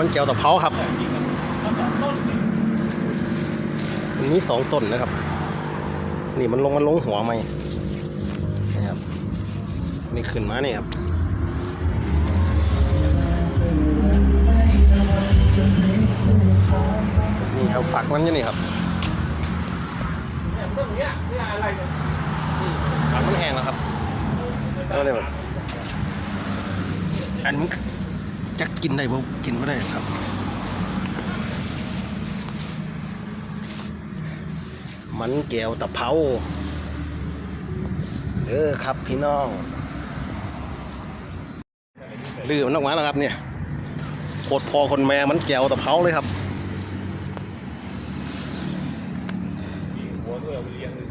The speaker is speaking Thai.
มันแก้วตะเภาครับมันมีสองต้นนะครับ นี่มันลงมันลงหัวไหมนะครับนี่ขึ้นมาเนี่ยครับนี่ครับฝักมันอยู่นี่ครับเรื่องเนี้ยนี่อะไรเนี่ยฝักมันแห้งแล้วครับแล้วเลยแบบอันนี้ จะกินได้บ่กินไม่ได้ครับมันแก้วตะเภาเออครับพี่น้องลือมันออกมาแล้วครับเนี่ยโคตรพอคนแม่มันแก้วตะเภาเลยครับหัวด้วยเอาไปเลี้ยงเลย